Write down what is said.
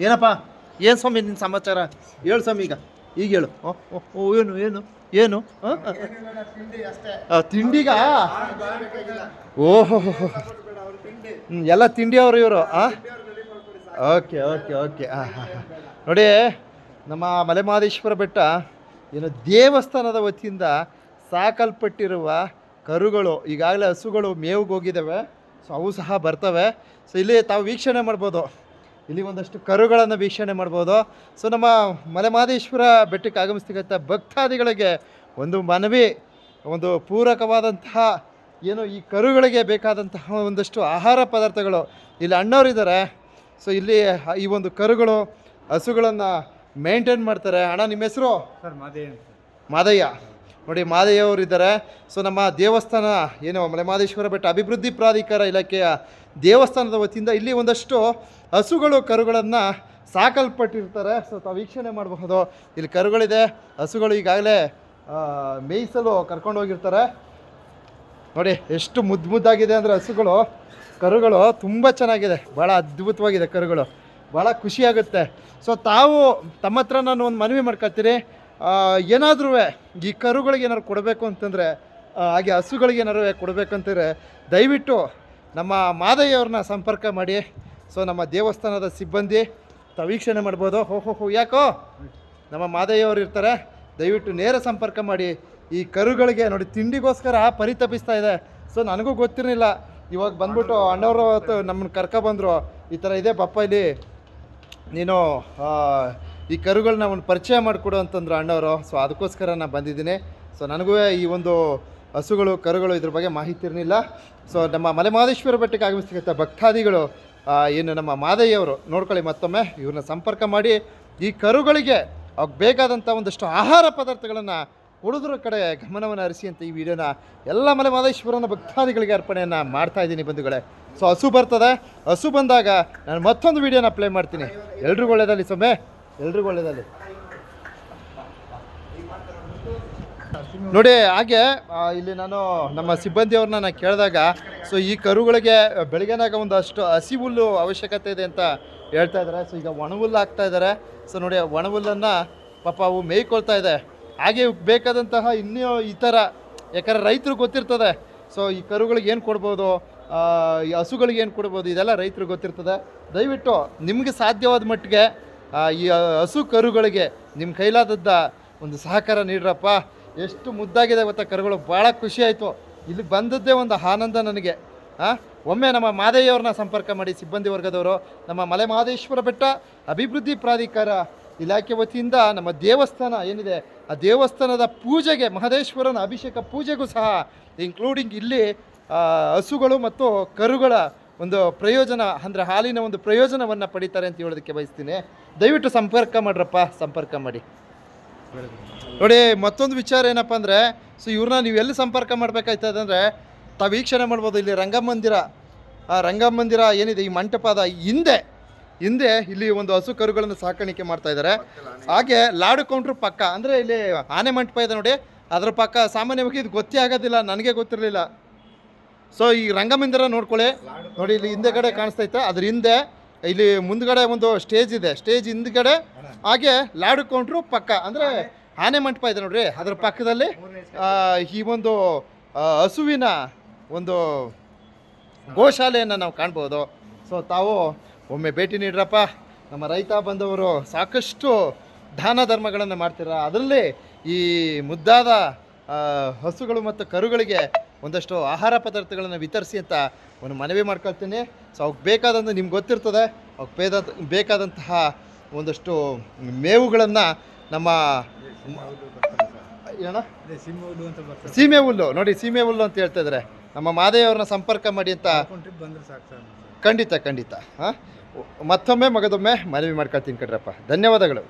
ಏನಪ್ಪ? ಏನು ಸ್ವಾಮಿ ನಿನ್ನ ಸಮಾಚಾರ? ಹೇಳು ಸ್ವಾಮಿ ಈಗ. ಈಗ ಹೇಳು. ಓ ಏನು ಏನು ಏನು? ತಿಂಡಿಗ? ಓಹೋ ಎಲ್ಲ ತಿಂಡಿಯವರು ಇವರು, ಆ? Okay okay okay. ನೋಡಿ, ನಮ್ಮ ಮಲೆಮಹದೇಶ್ವರ ಬೆಟ್ಟ ಏನು ದೇವಸ್ಥಾನದ ವತಿಯಿಂದ ಸಾಕಲ್ಪಟ್ಟಿರುವ ಕರುಗಳು, ಈಗಾಗಲೇ ಹಸುಗಳು ಮೇವಿಗೆ ಹೋಗಿದ್ದಾವೆ ಸೊ, ಅವು ಸಹ ಬರ್ತವೆ. ಸೊ, ಇಲ್ಲಿ ತಾವು ವೀಕ್ಷಣೆ ಮಾಡ್ಬೋದು. ಇಲ್ಲಿ ಒಂದಷ್ಟು ಕರುಗಳನ್ನು ವೀಕ್ಷಣೆ ಮಾಡ್ಬೋದು. ಸೊ ನಮ್ಮ ಮಲೆಮಹದೇಶ್ವರ ಬೆಟ್ಟಕ್ಕೆ ಆಗಮಿಸ್ತಕ್ಕಂಥ ಭಕ್ತಾದಿಗಳಿಗೆ ಒಂದು ಮನವಿ ಒಂದು ಪೂರಕವಾದಂತಹ ಏನು ಈ ಕರುಗಳಿಗೆ ಬೇಕಾದಂತಹ ಒಂದಷ್ಟು ಆಹಾರ ಪದಾರ್ಥಗಳು ಇಲ್ಲಿ ಅಣ್ಣವರಿದ್ದಾರೆ ಸೊ ಇಲ್ಲಿ ಈ ಒಂದು ಕರುಗಳು ಹಸುಗಳನ್ನು ಮೇಂಟೈನ್ ಮಾಡ್ತಾರೆ. ಅಣ್ಣ ನಿಮ್ಮ ಹೆಸರು? ಸರ್ ಮಾದಯ್ಯ ಮಾದಯ್ಯ. ನೋಡಿ ಮಾದೇವರು ಇದ್ದಾರೆ. ಸೊ ನಮ್ಮ ದೇವಸ್ಥಾನ, ಏನು ಮಲೆಮಹದೇಶ್ವರ ಬೆಟ್ಟ, ಅಭಿವೃದ್ಧಿ ಪ್ರಾಧಿಕಾರ ಇಲಾಖೆಯ ದೇವಸ್ಥಾನದ ವತಿಯಿಂದ ಇಲ್ಲಿ ಒಂದಷ್ಟು ಹಸುಗಳು, ಕರುಗಳನ್ನು ಸಾಕಲ್ಪಟ್ಟಿರ್ತಾರೆ. ಸೊ ತಾವು ವೀಕ್ಷಣೆ ಮಾಡಬಹುದು. ಇಲ್ಲಿ ಕರುಗಳಿದೆ. ಹಸುಗಳು ಈಗಾಗಲೇ ಮೇಯಿಸಲು ಕರ್ಕೊಂಡು ಹೋಗಿರ್ತಾರೆ. ನೋಡಿ, ಎಷ್ಟು ಮುದ್ದು ಮುದ್ದಾಗಿದೆ ಅಂದರೆ ಹಸುಗಳು, ಕರುಗಳು ತುಂಬ ಚೆನ್ನಾಗಿದೆ. ಭಾಳ ಅದ್ಭುತವಾಗಿದೆ ಕರುಗಳು. ಭಾಳ ಖುಷಿಯಾಗುತ್ತೆ. ಸೊ ತಾವು ತಮ್ಮ ಹತ್ರ ನಾನು ಒಂದು ಮನವಿ ಮಾಡ್ಕೊಳ್ತೀನಿ ಏನಾದ್ರೂ ಈ ಕರುಗಳಿಗೆ ಏನಾದ್ರು ಕೊಡಬೇಕು ಅಂತಂದರೆ ಹಾಗೆ ಹಸುಗಳಿಗೆ ಏನಾದ್ರು ಕೊಡಬೇಕಂತಂದರೆ ದಯವಿಟ್ಟು ನಮ್ಮ ಮಾದಯ್ಯವ್ರನ್ನ ಸಂಪರ್ಕ ಮಾಡಿ. ಸೊ ನಮ್ಮ ದೇವಸ್ಥಾನದ ಸಿಬ್ಬಂದಿ, ತವೀಕ್ಷಣೆ ವೀಕ್ಷಣೆ ಮಾಡ್ಬೋದು. ಹೋ ಹೋ ಹೋ, ಯಾಕೋ? ನಮ್ಮ ಮಾದಯ್ಯವ್ರು ಇರ್ತಾರೆ. ದಯವಿಟ್ಟು ನೇರ ಸಂಪರ್ಕ ಮಾಡಿ. ಈ ಕರುಗಳಿಗೆ ನೋಡಿ, ತಿಂಡಿಗೋಸ್ಕರ ಪರಿತಪಿಸ್ತಾ ಇದೆ. ಸೊ ನನಗೂ ಗೊತ್ತಿರಲಿಲ್ಲ. ಇವಾಗ ಬಂದ್ಬಿಟ್ಟು ಅಣ್ಣವರು ನಮ್ಮನ್ನು ಕರ್ಕೊಬಂದರು ಈ ಥರ ಇದೆ ಪಪ್ಪ ಇಲ್ಲಿ. ನೀನು ಈ ಕರುಗಳನ್ನ ಒಂದು ಪರಿಚಯ ಮಾಡಿಕೊಡು ಅಂತಂದ್ರು ಅಣ್ಣವರು. ಸೊ ಅದಕ್ಕೋಸ್ಕರ ನಾನು ಬಂದಿದ್ದೀನಿ. ಸೊ ನನಗೂ ಈ ಒಂದು ಹಸುಗಳು, ಕರುಗಳು ಇದ್ರ ಬಗ್ಗೆ ಮಾಹಿತಿ ಇರಲಿಲ್ಲ. ಸೊ ನಮ್ಮ ಮಲೆಮಹದೇಶ್ವರ ಬೆಟ್ಟಕ್ಕೆ ಆಗಮಿಸ್ತಕ್ಕಂಥ ಭಕ್ತಾದಿಗಳು ಏನು ನಮ್ಮ ಮಾದಯ್ಯವರು ನೋಡ್ಕೊಳ್ಳಿ ಮತ್ತೊಮ್ಮೆ, ಇವ್ರನ್ನ ಸಂಪರ್ಕ ಮಾಡಿ, ಈ ಕರುಗಳಿಗೆ ಅವ್ಕೆ ಬೇಕಾದಂಥ ಒಂದಷ್ಟು ಆಹಾರ ಪದಾರ್ಥಗಳನ್ನು ಕೊಡೋದ್ರ ಕಡೆ ಗಮನವನ್ನು ಹರಿಸಿ ಅಂತ ಈ ವಿಡಿಯೋನ ಎಲ್ಲ ಮಲೆ ಮಹದೇಶ್ವರನ ಭಕ್ತಾದಿಗಳಿಗೆ ಅರ್ಪಣೆಯನ್ನು ಮಾಡ್ತಾ ಇದ್ದೀನಿ ಬಂಧುಗಳೇ. ಸೊ ಹಸು ಬರ್ತದೆ. ಹಸು ಬಂದಾಗ ನಾನು ಮತ್ತೊಂದು ವಿಡಿಯೋನ ಪ್ಲೇ ಮಾಡ್ತೀನಿ. ಎಲ್ರಿಗೂ ಒಳ್ಳೆಯದಲ್ಲಿ ಸೊಮ್ಮೆ. ಎಲ್ರಿಗೂ ಒಳ್ಳೇದಲ್ಲಿ ನೋಡಿ, ಹಾಗೆ ಇಲ್ಲಿ ನಾನು ನಮ್ಮ ಸಿಬ್ಬಂದಿಯವ್ರನ್ನ ನಾನು ಕೇಳಿದಾಗ ಸೊ ಈ ಕರುಗಳಿಗೆ ಬೆಳಗ್ಗೆನಾಗ ಒಂದಷ್ಟು ಹಸಿ ಹುಲ್ಲು ಅವಶ್ಯಕತೆ ಇದೆ ಅಂತ ಹೇಳ್ತಾ ಇದ್ದಾರೆ. ಸೊ ಈಗ ಒಣ ಹುಲ್ಲು ಹಾಕ್ತಾ ಇದ್ದಾರೆ. ಸೊ ನೋಡಿ ಒಣ ಹುಲ್ಲನ್ನು ಪಾಪ ಅವು ಮೇಯ್ಕೊಳ್ತಾ ಇದೆ. ಹಾಗೆ ಬೇಕಾದಂತಹ ಇನ್ನೂ ಈ ಥರ ಯಾಕಂದರೆ ರೈತರು ಗೊತ್ತಿರ್ತದೆ. ಸೊ ಈ ಕರುಗಳಿಗೆ ಏನು ಕೊಡ್ಬೋದು? ಈ ಹಸುಗಳಿಗೆ ಏನು ಕೊಡ್ಬೋದು? ಇದೆಲ್ಲ ರೈತರಿಗೆ ಗೊತ್ತಿರ್ತದೆ. ದಯವಿಟ್ಟು ನಿಮಗೆ ಸಾಧ್ಯವಾದ ಮಟ್ಟಿಗೆ ಈ ಹಸು ಕರುಗಳಿಗೆ ನಿಮ್ಮ ಕೈಲಾದದ್ದ ಒಂದು ಸಹಕಾರ ನೀಡ್ರಪ್ಪ. ಎಷ್ಟು ಮುದ್ದಾಗಿದೆ ಗೊತ್ತಾ ಕರುಗಳು. ಭಾಳ ಖುಷಿ ಆಯಿತು. ಇಲ್ಲಿ ಬಂದದ್ದೇ ಒಂದು ಆನಂದ ನನಗೆ. ಹಾಂ ಒಮ್ಮೆ ನಮ್ಮ ಮಾದೇಯವ್ರನ್ನ ಸಂಪರ್ಕ ಮಾಡಿ ಸಿಬ್ಬಂದಿ ವರ್ಗದವರು, ನಮ್ಮ ಮಲೆ ಮಹದೇಶ್ವರ ಬೆಟ್ಟ ಅಭಿವೃದ್ಧಿ ಪ್ರಾಧಿಕಾರ ಇಲಾಖೆ ವತಿಯಿಂದ ನಮ್ಮ ದೇವಸ್ಥಾನ ಏನಿದೆ, ಆ ದೇವಸ್ಥಾನದ ಪೂಜೆಗೆ, ಮಹದೇಶ್ವರನ ಅಭಿಷೇಕ ಪೂಜೆಗೂ ಸಹ ಇನ್ಕ್ಲೂಡಿಂಗ್ ಇಲ್ಲಿ ಹಸುಗಳು ಮತ್ತು ಕರುಗಳ ಒಂದು ಪ್ರಯೋಜನ, ಅಂದರೆ ಹಾಲಿನ ಒಂದು ಪ್ರಯೋಜನವನ್ನು ಪಡಿತಾರೆ ಅಂತ ಹೇಳೋದಕ್ಕೆ ಬಯಸ್ತೀನಿ. ದಯವಿಟ್ಟು ಸಂಪರ್ಕ ಮಾಡ್ರಪ್ಪ, ಸಂಪರ್ಕ ಮಾಡಿ. ನೋಡಿ, ಮತ್ತೊಂದು ವಿಚಾರ ಏನಪ್ಪ ಅಂದರೆ, ಸೊ ಇವ್ರನ್ನ ನೀವು ಎಲ್ಲಿ ಸಂಪರ್ಕ ಮಾಡಬೇಕಾಯ್ತದೆ ಅಂದರೆ, ತಾವು ವೀಕ್ಷಣೆ ಮಾಡ್ಬೋದು, ಇಲ್ಲಿ ರಂಗಮಂದಿರ. ಆ ರಂಗಮಂದಿರ ಏನಿದೆ, ಈ ಮಂಟಪದ ಹಿಂದೆ ಹಿಂದೆ ಇಲ್ಲಿ ಒಂದು ಹಸು ಕರುಗಳನ್ನು ಸಾಕಾಣಿಕೆ ಮಾಡ್ತಾ ಇದ್ದಾರೆ ಹಾಗೆ ಲಾಡು ಕೌಂಟ್ರ್ ಪಕ್ಕ, ಅಂದರೆ ಇಲ್ಲಿ ಆನೆ ಮಂಟಪ ಇದೆ ನೋಡಿ, ಅದರ ಪಕ್ಕ ಸಾಮಾನ್ಯವಾಗಿ ಇದು ಗೊತ್ತೇ ಆಗೋದಿಲ್ಲ, ನನಗೆ ಗೊತ್ತಿರಲಿಲ್ಲ. ಸೊ ಈ ರಂಗಮಂದಿರ ನೋಡ್ಕೊಳ್ಳಿ. ನೋಡಿ, ಇಲ್ಲಿ ಹಿಂದೆಗಡೆ ಕಾಣಿಸ್ತೈತೆ ಅದ್ರ ಹಿಂದೆ ಇಲ್ಲಿ ಮುಂದ್ಗಡೆ ಒಂದು ಸ್ಟೇಜ್ ಇದೆ. ಸ್ಟೇಜ್ ಹಿಂದ್ಗಡೆ ಹಾಗೆ ಲಾಡು ಕೌಂಟ್ರು ಪಕ್ಕ. ಅಂದರೆ ಆನೆ ಮಂಟಪ ಇದೆ ನೋಡ್ರಿ. ಅದ್ರ ಪಕ್ಕದಲ್ಲಿ ಈ ಒಂದು ಹಸುವಿನ ಒಂದು ಗೋಶಾಲೆಯನ್ನು ನಾವು ಕಾಣ್ಬೋದು. ಸೊ ತಾವು ಒಮ್ಮೆ ಭೇಟಿ ನೀಡ್ರಪ್ಪ. ನಮ್ಮ ರೈತ ಬಂದವರು ಸಾಕಷ್ಟು ದಾನ ಧರ್ಮಗಳನ್ನು ಮಾಡ್ತೀರ. ಅದರಲ್ಲಿ ಈ ಮುದ್ದಾದ ಹಸುಗಳು ಮತ್ತು ಕರುಗಳಿಗೆ ಒಂದಷ್ಟು ಆಹಾರ ಪದಾರ್ಥಗಳನ್ನು ವಿತರಿಸಿ ಅಂತ ಒಂದು ಮನವಿ ಮಾಡ್ಕೊಳ್ತೀನಿ. ಸೊ ಅವ್ಕೆ ಬೇಕಾದಂಥ ನಿಮ್ಗೆ ಗೊತ್ತಿರ್ತದೆ, ಅವ್ಕೆ ಬೇದ, ಬೇಕಾದಂತಹ ಒಂದಷ್ಟು ಮೇವುಗಳನ್ನು ನಮ್ಮ ಏನೋ ಸೀಮೆ ಹುಲ್ಲು, ನೋಡಿ ಸೀಮೆ ಹುಲ್ಲು ಅಂತ ಹೇಳ್ತಾ ಇದ್ದಾರೆ ನಮ್ಮ ಮಾದೇವ್ರನ್ನ ಸಂಪರ್ಕ ಮಾಡಿ ಅಂತ ಖಂಡಿತ ಖಂಡಿತ, ಹಾಂ? ಮತ್ತೊಮ್ಮೆ ಮಗದೊಮ್ಮೆ ಮನವಿ ಮಾಡ್ಕೊಳ್ತೀನಿ ಕಡ್ರಪ್ಪ ಧನ್ಯವಾದಗಳು.